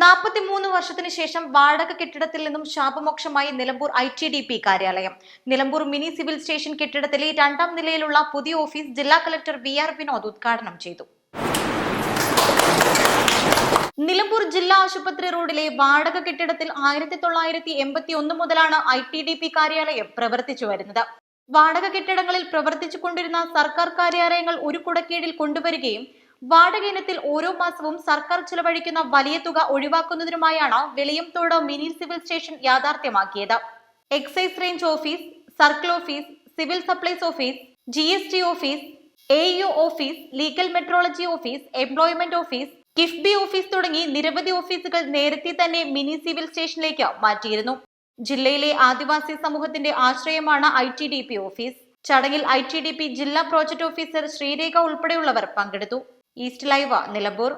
നാൽപ്പത്തിമൂന്ന് വർഷത്തിന് ശേഷം വാടക കെട്ടിടത്തിൽ നിന്നും ശാപമോക്ഷമായി Nilambur I T D P കാര്യാലയം. നിലമ്പൂർ മിനി സിവിൽ സ്റ്റേഷൻ കെട്ടിടത്തിലെ രണ്ടാം നിലയിലുള്ള പുതിയ ഓഫീസ് ജില്ലാ കളക്ടർ വി ആർ വിനോദ് ഉദ്ഘാടനം ചെയ്തു. നിലമ്പൂർ ജില്ലാ ആശുപത്രി റോഡിലെ വാടക കെട്ടിടത്തിൽ ആയിരത്തി തൊള്ളായിരത്തി എൺപത്തി ഒന്ന് മുതലാണ് ഐ ടി ഡി പി കാര്യാലയം പ്രവർത്തിച്ചു വരുന്നത്. വാടക കെട്ടിടങ്ങളിൽ പ്രവർത്തിച്ചു കൊണ്ടിരുന്ന സർക്കാർ കാര്യാലയങ്ങൾ ഒരു കുടക്കീഴിൽ കൊണ്ടുവരികയും വാടക ഇനത്തിൽ ഓരോ മാസവും സർക്കാർ ചെലവഴിക്കുന്ന വലിയ തുക ഒഴിവാക്കുന്നതിനുമായാണ് Veliyamthodu mini civil station യാഥാർത്ഥ്യമാക്കിയത്. Excise range office circle office civil supplies office G S T office A U office legal metrology office employment office KIIFB office തുടങ്ങി നിരവധി ഓഫീസുകൾ നേരത്തെ തന്നെ മിനി സിവിൽ സ്റ്റേഷനിലേക്ക് മാറ്റിയിരുന്നു. ജില്ലയിലെ ആദിവാസി സമൂഹത്തിന്റെ ആശ്രയമാണ് I T D P office ചടങ്ങിൽ ഐ ടി ഡി പി ജില്ലാ പ്രോജക്ട് ഓഫീസർ ശ്രീരേഖ ഉൾപ്പെടെയുള്ളവർ പങ്കെടുത്തു. East live Nilambur